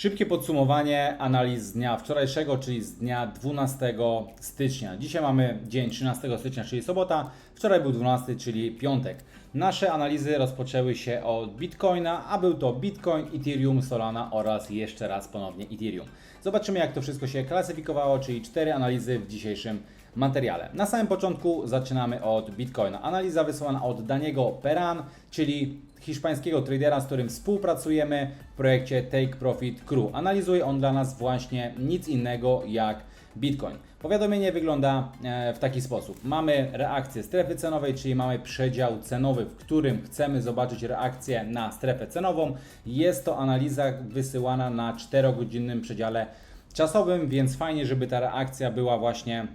Szybkie podsumowanie analiz z dnia wczorajszego, czyli z dnia 12 stycznia. Dzisiaj mamy dzień 13 stycznia, czyli sobota. Wczoraj był 12, czyli piątek. Nasze analizy rozpoczęły się od Bitcoina, a był to Bitcoin, Ethereum, Solana oraz jeszcze raz ponownie Ethereum. Zobaczymy jak to wszystko się klasyfikowało, czyli cztery analizy w dzisiejszym materiale. Na samym początku zaczynamy od Bitcoina. Analiza wysłana od Daniego Peran, czyli hiszpańskiego tradera, z którym współpracujemy w projekcie Take Profit Crew. Analizuje on dla nas właśnie nic innego jak Bitcoin. Powiadomienie wygląda e, w taki sposób. Mamy reakcję strefy cenowej, czyli mamy przedział cenowy, w którym chcemy zobaczyć reakcję na strefę cenową. Jest to analiza wysyłana na 4-godzinnym przedziale czasowym, więc fajnie, żeby ta reakcja była właśnie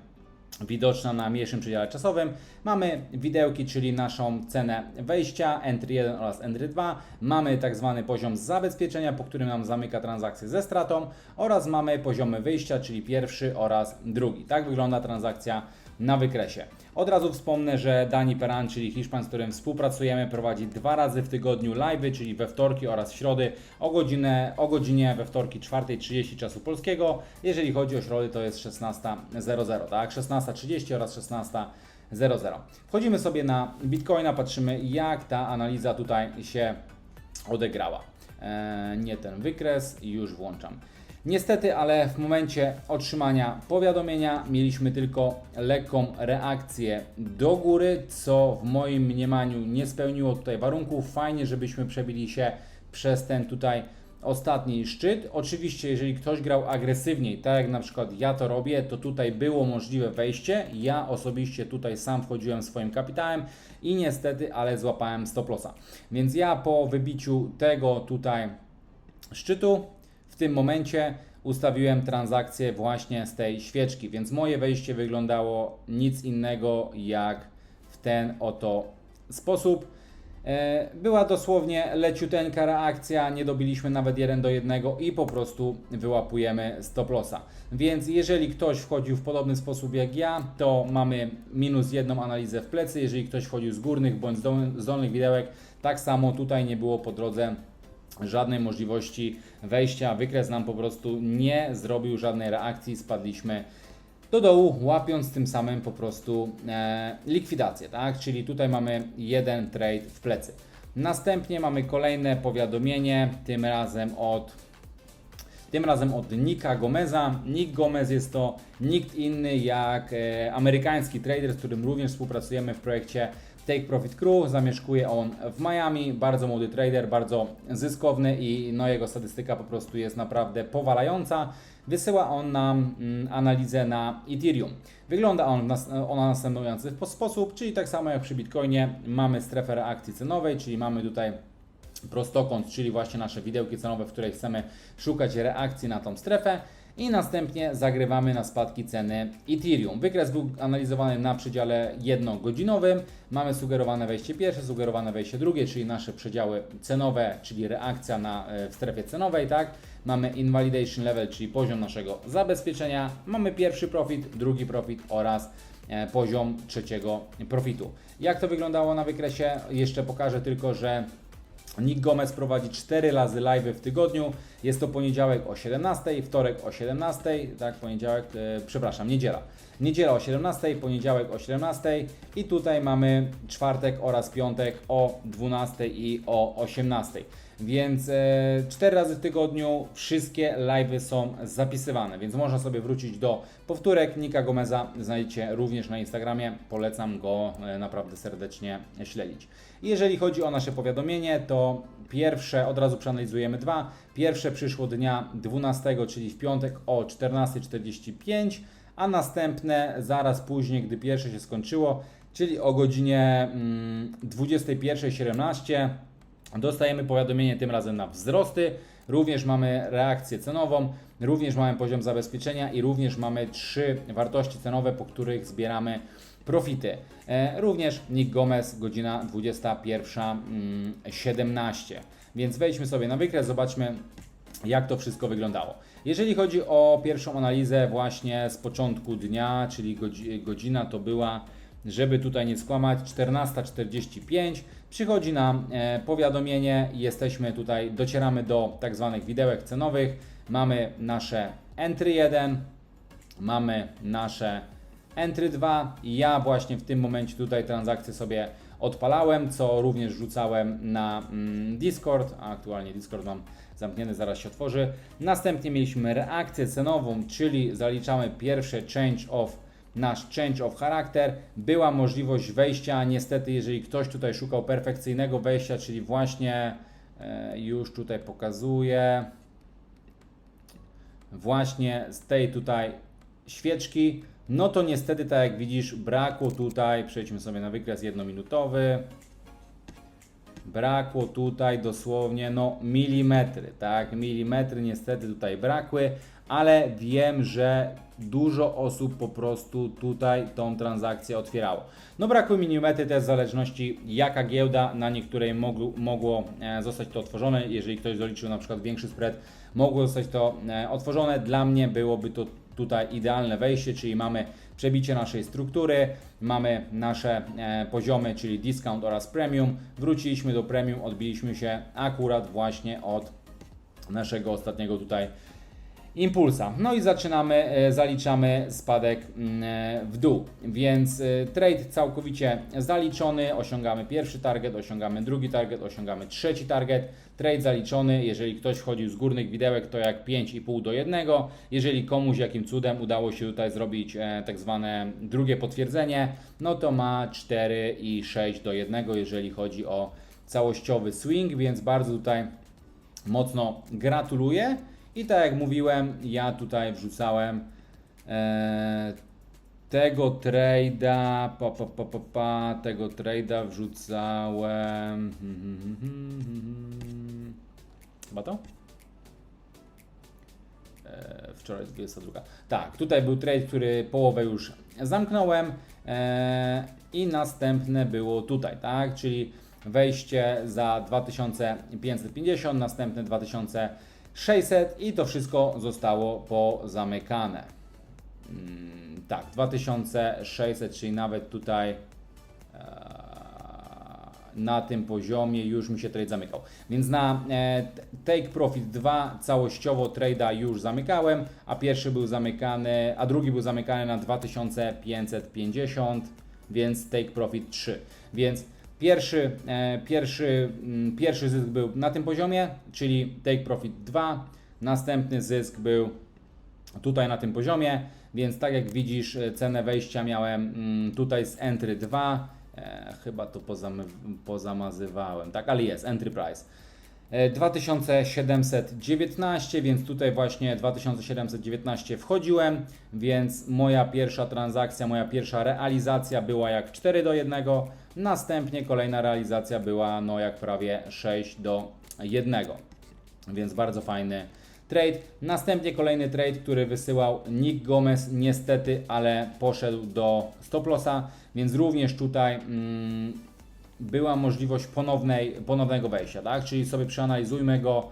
widoczna na mniejszym przedziale czasowym. Mamy widełki, czyli naszą cenę wejścia, entry 1 oraz entry 2. Mamy tak zwany poziom zabezpieczenia, po którym nam zamyka transakcję ze stratą oraz mamy poziomy wyjścia, czyli pierwszy oraz drugi. Tak wygląda transakcja na wykresie. Od razu wspomnę, że Dani Peran, czyli Hiszpan, z którym współpracujemy, prowadzi dwa razy w tygodniu live, czyli we wtorki oraz w środy o, godzinę, o godzinie we wtorki 4.30 czasu polskiego. Jeżeli chodzi o środy, to jest 16.00, tak? 16.30 oraz 16.00. Wchodzimy sobie na Bitcoina, patrzymy jak ta analiza tutaj się odegrała. Eee, nie ten wykres, już włączam. Niestety, ale w momencie otrzymania powiadomienia mieliśmy tylko lekką reakcję do góry, co w moim mniemaniu nie spełniło tutaj warunków. Fajnie, żebyśmy przebili się przez ten tutaj ostatni szczyt. Oczywiście, jeżeli ktoś grał agresywniej, tak jak na przykład ja to robię, to tutaj było możliwe wejście. Ja osobiście tutaj sam wchodziłem swoim kapitałem i niestety, ale złapałem stop lossa. Więc ja po wybiciu tego tutaj szczytu w tym momencie ustawiłem transakcję właśnie z tej świeczki, więc moje wejście wyglądało nic innego jak w ten oto sposób. E, była dosłownie leciuteńka reakcja, nie dobiliśmy nawet 1 do 1 i po prostu wyłapujemy stop lossa. Więc jeżeli ktoś wchodził w podobny sposób jak ja, to mamy minus jedną analizę w plecy. Jeżeli ktoś wchodził z górnych bądź z dolnych widełek, tak samo tutaj nie było po drodze żadnej możliwości wejścia. Wykres nam po prostu nie zrobił żadnej reakcji, spadliśmy do dołu, łapiąc tym samym po prostu e, likwidację, tak? Czyli tutaj mamy jeden trade w plecy. Następnie mamy kolejne powiadomienie, tym razem od tym razem od Nika Gomeza. Nick Gomez jest to nikt inny jak e, amerykański trader, z którym również współpracujemy w projekcie Take Profit Crew. Zamieszkuje on w Miami, bardzo młody trader, bardzo zyskowny i no, jego statystyka po prostu jest naprawdę powalająca. Wysyła on nam mm, analizę na Ethereum. Wygląda on nas, ona następujący sposób, czyli tak samo jak przy Bitcoinie mamy strefę reakcji cenowej, czyli mamy tutaj prostokąt, czyli właśnie nasze widełki cenowe, w której chcemy szukać reakcji na tą strefę i następnie zagrywamy na spadki ceny Ethereum. Wykres był analizowany na przedziale jednogodzinowym. Mamy sugerowane wejście pierwsze, sugerowane wejście drugie, czyli nasze przedziały cenowe, czyli reakcja na, e, w strefie cenowej, tak? Mamy invalidation level, czyli poziom naszego zabezpieczenia. Mamy pierwszy profit, drugi profit oraz e, poziom trzeciego profitu. Jak to wyglądało na wykresie? Jeszcze pokażę tylko, że Nick Gomez prowadzi 4 razy live w tygodniu. Jest to poniedziałek o 17, wtorek o 17, tak, poniedziałek, e, przepraszam, niedziela. Niedziela o 17, poniedziałek o 17 i tutaj mamy czwartek oraz piątek o 12 i o 18. Więc e, 4 razy w tygodniu wszystkie live'y są zapisywane, więc można sobie wrócić do powtórek. Nika Gomeza znajdziecie również na Instagramie. Polecam go e, naprawdę serdecznie śledzić. Jeżeli chodzi o nasze powiadomienie, to pierwsze, od razu przeanalizujemy dwa. Pierwsze przyszło dnia 12, czyli w piątek o 14.45, a następne zaraz później, gdy pierwsze się skończyło, czyli o godzinie 21.17 mm, dostajemy powiadomienie tym razem na wzrosty. Również mamy reakcję cenową, również mamy poziom zabezpieczenia i również mamy trzy wartości cenowe, po których zbieramy profity. E, również Nick Gomez, godzina 21.17. Mm, Więc wejdźmy sobie na wykres, zobaczmy jak to wszystko wyglądało. Jeżeli chodzi o pierwszą analizę właśnie z początku dnia, czyli godzina to była, żeby tutaj nie skłamać, 14.45, przychodzi nam e, powiadomienie jesteśmy tutaj, docieramy do tak zwanych widełek cenowych. mamy nasze entry 1, mamy nasze entry 2. Ja właśnie w tym momencie tutaj transakcję sobie odpalałem, co również rzucałem na mm, Discord, aktualnie Discord mam zamknięty, zaraz się otworzy. Następnie mieliśmy reakcję cenową, czyli zaliczamy pierwsze change of nasz change of charakter. Była możliwość wejścia, niestety jeżeli ktoś tutaj szukał perfekcyjnego wejścia, czyli właśnie e, już tutaj pokazuję właśnie z tej tutaj świeczki, no to niestety tak jak widzisz brakło tutaj, przejdźmy sobie na wykres jednominutowy, brakło tutaj dosłownie no milimetry, tak, milimetry niestety tutaj brakły, ale wiem, że dużo osób po prostu tutaj tą transakcję otwierało. No brakły milimetry też w zależności jaka giełda, na niektórej mogło, mogło e, zostać to otworzone, jeżeli ktoś zaliczył na przykład większy spread, mogło zostać to e, otworzone. Dla mnie byłoby to tutaj idealne wejście, czyli mamy przebicie naszej struktury, mamy nasze e, poziomy, czyli discount oraz premium. Wróciliśmy do premium, odbiliśmy się akurat właśnie od naszego ostatniego tutaj impulsa. No i zaczynamy, e, zaliczamy spadek mm, e, w dół. Więc e, trade całkowicie zaliczony, osiągamy pierwszy target, osiągamy drugi target, osiągamy trzeci target. Trade zaliczony, jeżeli ktoś wchodził z górnych widełek, to jak 5,5 do 1. Jeżeli komuś jakim cudem udało się tutaj zrobić tak zwane drugie potwierdzenie, no to ma 4,6 do 1, jeżeli chodzi o całościowy swing, więc bardzo tutaj mocno gratuluję. I tak jak mówiłem, ja tutaj wrzucałem e, tego trade'a, pa, pa, pa, pa, pa, tego trade'a wrzucałem. Hmm, hmm, hmm. Chyba to? E, wczoraj jest 22. Tak, tutaj był trade, który połowę już zamknąłem e, i następne było tutaj, tak? Czyli wejście za 2550, następne 2000 600 i to wszystko zostało pozamykane. Mm, tak, 2600, czyli nawet tutaj e, na tym poziomie już mi się trade zamykał. Więc na e, Take Profit 2 całościowo trade'a już zamykałem, a pierwszy był zamykany, a drugi był zamykany na 2550, więc Take Profit 3. Więc Pierwszy, e, pierwszy, mm, pierwszy zysk był na tym poziomie, czyli Take Profit 2. Następny zysk był tutaj na tym poziomie, więc tak jak widzisz, e, cenę wejścia miałem mm, tutaj z Entry 2. E, chyba to pozamazywałem, tak, ale jest Entry Price. 2719, więc tutaj właśnie 2719 wchodziłem, więc moja pierwsza transakcja, moja pierwsza realizacja była jak 4 do 1 Następnie kolejna realizacja była no jak prawie 6 do 1. Więc bardzo fajny trade. Następnie kolejny trade, który wysyłał Nick Gomez, niestety, ale poszedł do stop lossa, więc również tutaj mm, była możliwość ponownej, ponownego wejścia, tak? Czyli sobie przeanalizujmy go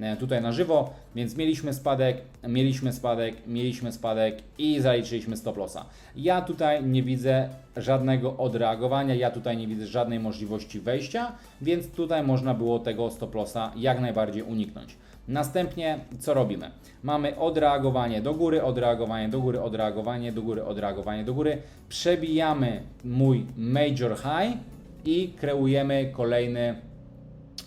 E, tutaj na żywo, więc mieliśmy spadek, mieliśmy spadek, mieliśmy spadek i zaliczyliśmy stop lossa. Ja tutaj nie widzę żadnego odreagowania, ja tutaj nie widzę żadnej możliwości wejścia, więc tutaj można było tego stop lossa jak najbardziej uniknąć. Następnie co robimy? Mamy odreagowanie do góry, odreagowanie do góry, odreagowanie do góry, odreagowanie do góry. Przebijamy mój major high i kreujemy kolejny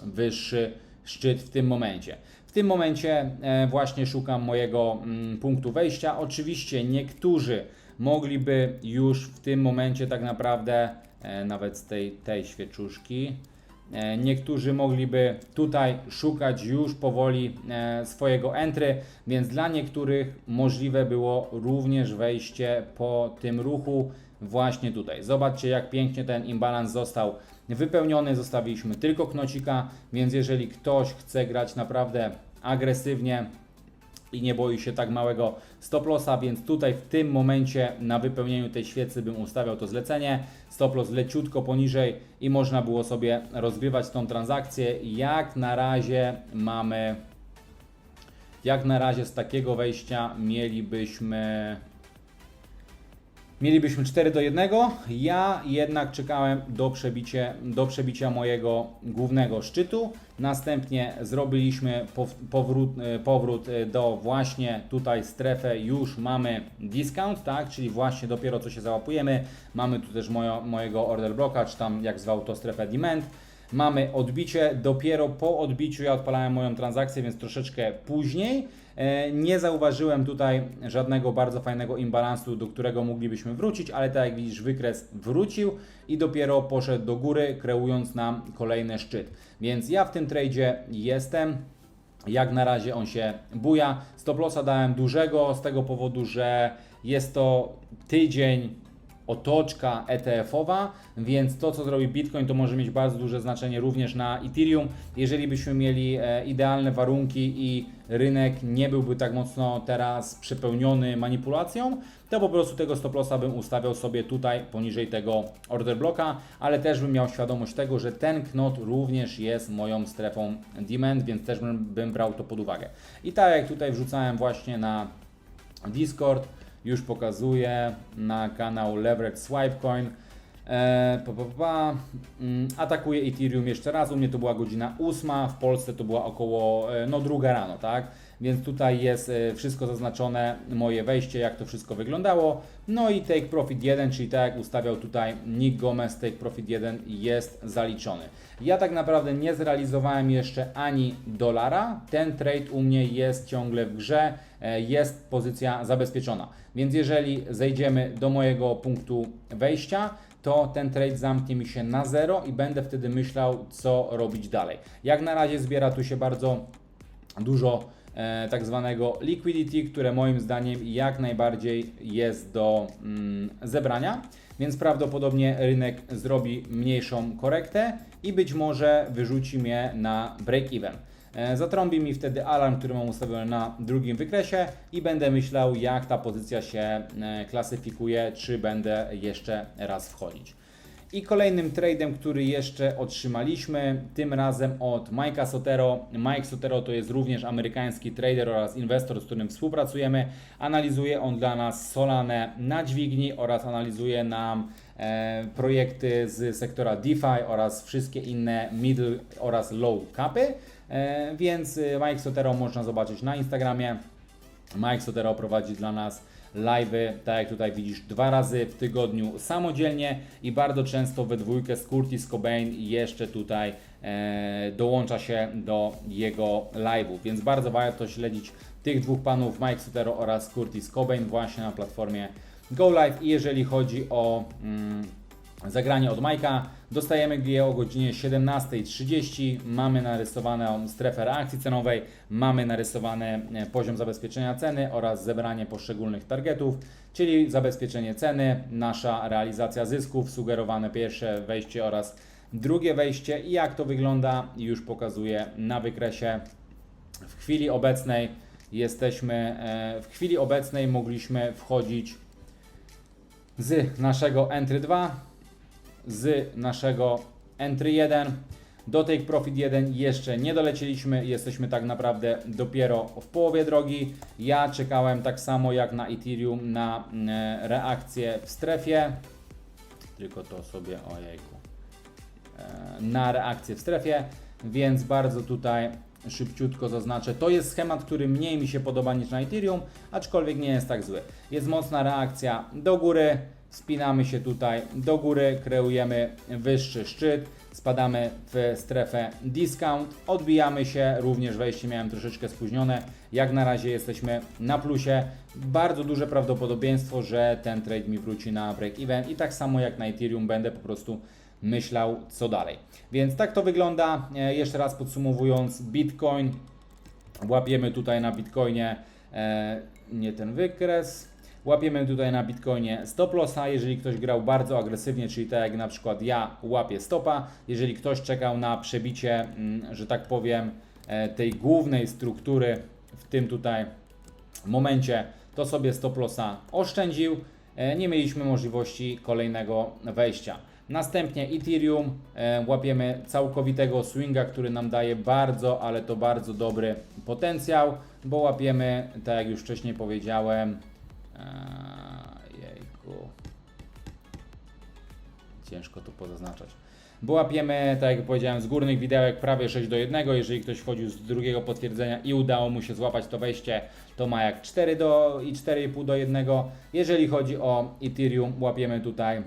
wyższy szczyt w tym momencie. W tym momencie e, właśnie szukam mojego mm, punktu wejścia. Oczywiście niektórzy mogliby już w tym momencie tak naprawdę, e, nawet z tej, tej świeczuszki, e, Niektórzy mogliby tutaj szukać już powoli swojego entry, więc dla niektórych możliwe było również wejście po tym ruchu właśnie tutaj. Zobaczcie jak pięknie ten imbalans został wypełniony, zostawiliśmy tylko knocika, więc jeżeli ktoś chce grać naprawdę agresywnie i nie boi się tak małego stop lossa, więc tutaj w tym momencie na wypełnieniu tej świecy bym ustawiał to zlecenie, stop loss leciutko poniżej i można było sobie rozgrywać tą transakcję. Jak na razie mamy jak na razie z takiego wejścia mielibyśmy Mielibyśmy 4 do 1. Ja jednak czekałem do, przebicie, do przebicia mojego głównego szczytu. Następnie zrobiliśmy pow- powrót, e, powrót e, do właśnie tutaj strefę. Już mamy discount, tak? Czyli właśnie dopiero co się załapujemy. Mamy tu też mojo, mojego order bloka, czy tam jak zwał to strefę demand. Mamy odbicie, dopiero po odbiciu ja odpalałem moją transakcję, więc troszeczkę później. E, Nie zauważyłem tutaj żadnego bardzo fajnego imbalansu, do którego moglibyśmy wrócić, ale tak jak widzisz, wykres wrócił i dopiero poszedł do góry, kreując nam kolejny szczyt. Więc ja w tym tradzie jestem. Jak na razie on się buja. Stop lossa dałem dużego z tego powodu, że jest to tydzień otoczka ETF-owa, więc to co zrobi Bitcoin to może mieć bardzo duże znaczenie również na Ethereum. Jeżeli byśmy mieli e, idealne warunki i rynek nie byłby tak mocno teraz przepełniony manipulacją, to po prostu tego stop lossa bym ustawiał sobie tutaj poniżej tego order bloka, ale też bym miał świadomość tego, że ten knot również jest moją strefą demand, więc też bym, bym brał to pod uwagę. I tak jak tutaj wrzucałem właśnie na Discord, już pokazuję na kanał Leverage Swipecoin. E, pa, pa, pa. Mm, atakuje Ethereum jeszcze raz. U mnie to była godzina 8, w Polsce to była około e, no, druga rano, tak? Więc tutaj jest e, wszystko zaznaczone, moje wejście, jak to wszystko wyglądało. No i Take Profit 1, czyli tak jak ustawiał tutaj Nick Gomez, Take Profit 1 jest zaliczony. Ja tak naprawdę nie zrealizowałem jeszcze ani dolara. Ten trade u mnie jest ciągle w grze, e, jest pozycja zabezpieczona. Więc jeżeli zejdziemy do mojego punktu wejścia, to ten trade zamknie mi się na zero i będę wtedy myślał, co robić dalej. Jak na razie zbiera tu się bardzo dużo tak zwanego liquidity, które moim zdaniem jak najbardziej jest do mm, zebrania, więc prawdopodobnie rynek zrobi mniejszą korektę i być może wyrzuci mnie na break-even. E, Zatrąbi mi wtedy alarm, który mam ustawiony na drugim wykresie i będę myślał, jak ta pozycja się e, klasyfikuje, czy będę jeszcze raz wchodzić. I kolejnym tradem, który jeszcze otrzymaliśmy, tym razem od Mike'a Sotero. Mike Sotero to jest również amerykański trader oraz inwestor, z którym współpracujemy. Analizuje on dla nas Solanę na dźwigni oraz analizuje nam e, projekty z sektora DeFi oraz wszystkie inne middle oraz low capy. E, więc e, Mike Sotero można zobaczyć na Instagramie. Mike Sotero prowadzi dla nas live'y, tak jak tutaj widzisz, dwa razy w tygodniu samodzielnie i bardzo często we dwójkę z Curtis Cobain jeszcze tutaj e, dołącza się do jego live'ów, więc bardzo warto śledzić tych dwóch panów, Mike Sotero oraz Curtis Cobain właśnie na platformie Go Live. I jeżeli chodzi o mm, zagranie od Majka. Dostajemy je o godzinie 17.30. Mamy narysowaną strefę reakcji cenowej, mamy narysowany e, poziom zabezpieczenia ceny oraz zebranie poszczególnych targetów, czyli zabezpieczenie ceny, nasza realizacja zysków, sugerowane pierwsze wejście oraz drugie wejście i jak to wygląda już pokazuję na wykresie. W chwili obecnej jesteśmy, e, w chwili obecnej mogliśmy wchodzić z naszego Entry 2 z naszego Entry 1 do Take Profit 1 jeszcze nie dolecieliśmy, jesteśmy tak naprawdę dopiero w połowie drogi. Ja czekałem tak samo jak na Ethereum na e, reakcję w strefie, tylko to sobie, ojejku, e, na reakcję w strefie, więc bardzo tutaj szybciutko zaznaczę. To jest schemat, który mniej mi się podoba niż na Ethereum, aczkolwiek nie jest tak zły. Jest mocna reakcja do góry, spinamy się tutaj do góry, kreujemy wyższy szczyt, spadamy w strefę discount, odbijamy się, również wejście miałem troszeczkę spóźnione, jak na razie jesteśmy na plusie, bardzo duże prawdopodobieństwo, że ten trade mi wróci na break-even i tak samo jak na Ethereum będę po prostu myślał co dalej. Więc tak to wygląda, E, jeszcze raz podsumowując, Bitcoin, łapiemy tutaj na Bitcoinie e, nie ten wykres, Łapiemy tutaj na Bitcoinie stop lossa, jeżeli ktoś grał bardzo agresywnie, czyli tak jak na przykład ja łapię stopa, jeżeli ktoś czekał na przebicie, mm, że tak powiem, e, tej głównej struktury w tym tutaj momencie, to sobie stop lossa oszczędził, E, nie mieliśmy możliwości kolejnego wejścia. Następnie Ethereum, e, łapiemy całkowitego swinga, który nam daje bardzo, ale to bardzo dobry potencjał, bo łapiemy, tak jak już wcześniej powiedziałem, Eee, jejku. Ciężko tu pozaznaczać. Bo łapiemy, tak jak powiedziałem, z górnych widełek prawie 6 do 1. Jeżeli ktoś wchodził z drugiego potwierdzenia i udało mu się złapać to wejście, to ma jak 4 do i 4,5 do 1. Jeżeli chodzi o Ethereum, łapiemy tutaj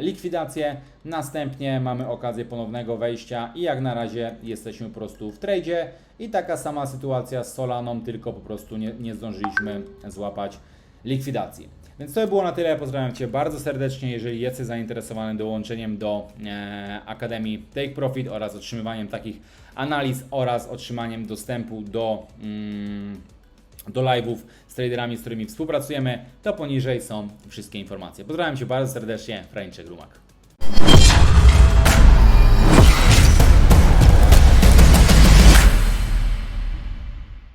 likwidację. Następnie mamy okazję ponownego wejścia i jak na razie jesteśmy po prostu w tradzie. I taka sama sytuacja z Solaną, tylko po prostu nie, nie zdążyliśmy złapać likwidacji. Więc to by było na tyle. Pozdrawiam Cię bardzo serdecznie. Jeżeli jesteś zainteresowany dołączeniem do e, Akademii Take Profit oraz otrzymywaniem takich analiz oraz otrzymaniem dostępu do, mm, do live'ów z traderami, z którymi współpracujemy, to poniżej są wszystkie informacje. Pozdrawiam Cię bardzo serdecznie. Frańczek Rumak.